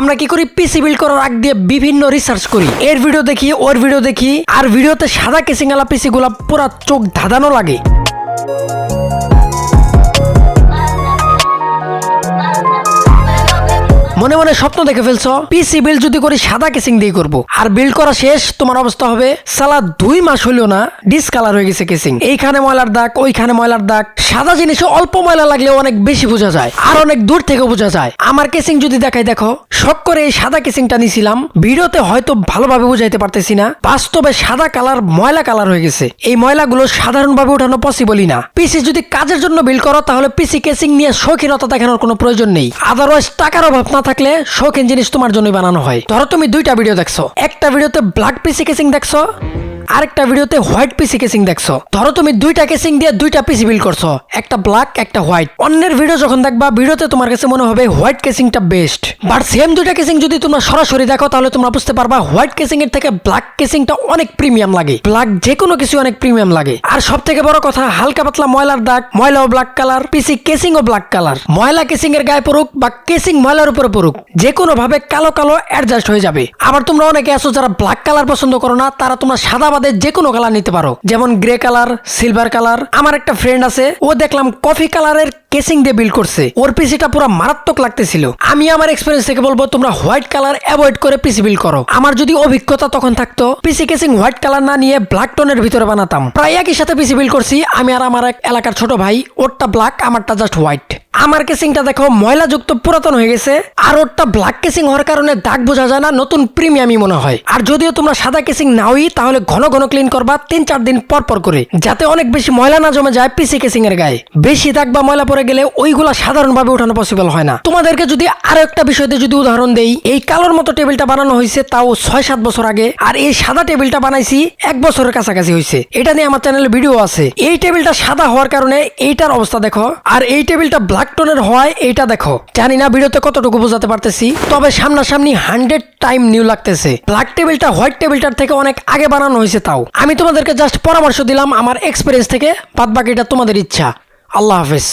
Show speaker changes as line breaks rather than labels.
আমরা কি করি? পিসি বিল্ড করার আগ দিয়ে বিভিন্ন রিসার্চ করি। এর ভিডিও দেখি, ওর ভিডিও দেখি, আর ভিডিওতে সাদা কেসিংওয়ালা পিসি গুলা পুরা চোখ ধাঁধানো লাগে। মনে মনে স্বপ্ন দেখে ফেলছো পিসি বিল্ড যদি করি সাদা কেসিং দিয়ে করব। আর বিল্ড করা শেষ, তোমার অবস্থা হবে সালা দুই মাস হইল না ডিসকালার হয়ে গেছে কেসিং এইখানে ময়লার দাগ, ওইখানে ময়লার দাগ। সাদা জিনিসে অল্প ময়লা লাগলেও অনেক বেশি বোঝা যায়, আর অনেক দূর থেকে বোঝা যায়। আমার কেসিং যদি দেখাই দেখো, শখ করে এই সাদা কেসিংটা নিছিলাম, ভিডিওতে হয়তো ভালোভাবে বুঝাইতে পারতেছি না। বাস্তবে সাদা কালার ময়লা কালার হয়ে গেছে। এই ময়লাগুলো সাধারণভাবে ওঠানো পসিবলই না। পিসি যদি কাজের জন্য বিল করো, তাহলে পিসি কেসিং নিয়ে শৌখিনতা দেখানোর কোনো প্রয়োজন নেই। আদারওয়াইজ টাকার অভাব না থাকলে শৌখিন জিনিস তোমার জন্যই বানানো হয়। ধরো তুমি দুইটা ভিডিও দেখছ। একটা ভিডিওতে ব্ল্যাক পিসি কেসিং দেখছ, আরেকটা ভিডিওতে হোয়াইট পিসি কেসিং দেখছ। ধরো তুমি দুইটা কেসিং দিয়ে দুইটা পিসি বিল্ড করছ, একটা ব্ল্যাক একটা হোয়াইট অন্যের ভিডিও যখন দেখবা ভিডিওতে তোমার কাছে মনে হবে হোয়াইট কেসিংটা বেস্ট বাট সেম দুইটা কেসিং যদি তোমরা সরাসরি দেখো, তাহলে তোমরা বুঝতে পারবা হোয়াইট কেসিং এর থেকে ব্ল্যাক কেসিংটা অনেক প্রিমিয়াম লাগে। ব্ল্যাক যে কোনো কিছু অনেক প্রিমিয়াম লাগে। আর সব থেকে বড় কথা, হালকা পাতলা ময়লার দাগ ময়লা ও ব্ল্যাক কালার পিসি কেসিং ও ব্ল্যাক কালার ময়লা কেসিং এর গায়ে পড়ুক বা কেসিং ময়লার উপরে যে কোনো ভাবে কালো কালো অ্যাডজাস্ট হয়ে যাবে। আবার তোমরা অনেকে আছো যারা ব্ল্যাক কালার পছন্দ করো না, তারা তোমরা সাদা বাদে যে কোনো কালার নিতে পারো। যেমন গ্রে কালার সিলভার কালার আমার একটা ফ্রেন্ড আছে, ও দেখলাম কফি কালারের কেসিং দিয়ে বিল্ড করছে। ওর পিসিটা পুরো মারাত্মক লাগতেছিল। আমি আমার এক্সপিরিয়েন্স থেকে বলব, তোমরা হোয়াইট কালার অ্যাভয়েড করে পিসি বিল্ড করো। আমার যদি অভিজ্ঞতা তখন থাকতো পিসি কেসিং হোয়াইট কালার না নিয়ে ব্ল্যাক টোনের ভিতরে বানাতাম। প্রায় একই সাথে পিসি বিল্ড করছি, আমি আর আমার এক এলাকার ছোট ভাই, ওরটা ব্ল্যাক আমারটা জাস্ট হোয়াইট আমার কেসিংটা দেখো ময়লাযুক্ত পুরাতন হয়ে গেছে। আর ওরটা ব্ল্যাক কেসিং হওয়ার কারণে দাগ বোঝা যায় না, নতুন প্রিমিয়ামই মনে হয়। আর যদিও তোমরা সাদা কেসিং নাওই, তাহলে ঘন ঘন ক্লিন করবা তিন চার দিন পর পর করে, যাতে অনেক বেশি ময়লা না জমে যায় পিসি কেসিং এর গায়ে। বেশি দাগ বা ময়লা পড়ে গেলে ওইগুলা সাধারণভাবে ওঠানো পসিবল হয় না। তোমাদেরকে যদি আরও একটা বিষয় দিয়ে যদি উদাহরণ দেই, এই কালোর মতো টেবিলটা বানানো হয়েছে তাও ছয় সাত বছর আগে, আর এই সাদা টেবিলটা বানাইছি এক বছরের কাছাকাছি হয়েছে। এটা নিয়ে আমার চ্যানেলে ভিডিও আছে। এই টেবিলটা সাদা হওয়ার কারণে এইটার অবস্থা দেখো। আর এই টেবিলটা ব্ল্যাক টোনের হওয়ায় এটা দেখো। জানি না ভিডিওতে কতটুকু বোঝাতে পারতেছি, তবে সামনাসামনি হান্ড্রেড টাইম নিউ লাগতেছে। ব্ল্যাক টেবিলটা হোয়াইট টেবিলটার থেকে অনেক আগে বানানো হয়েছে তাও। আমি তোমাদেরকে জাস্ট পরামর্শ দিলাম আমার এক্সপিরিয়েন্স থেকে বাদ বাকিটা তোমাদের ইচ্ছা। আল্লাহ হাফেজ।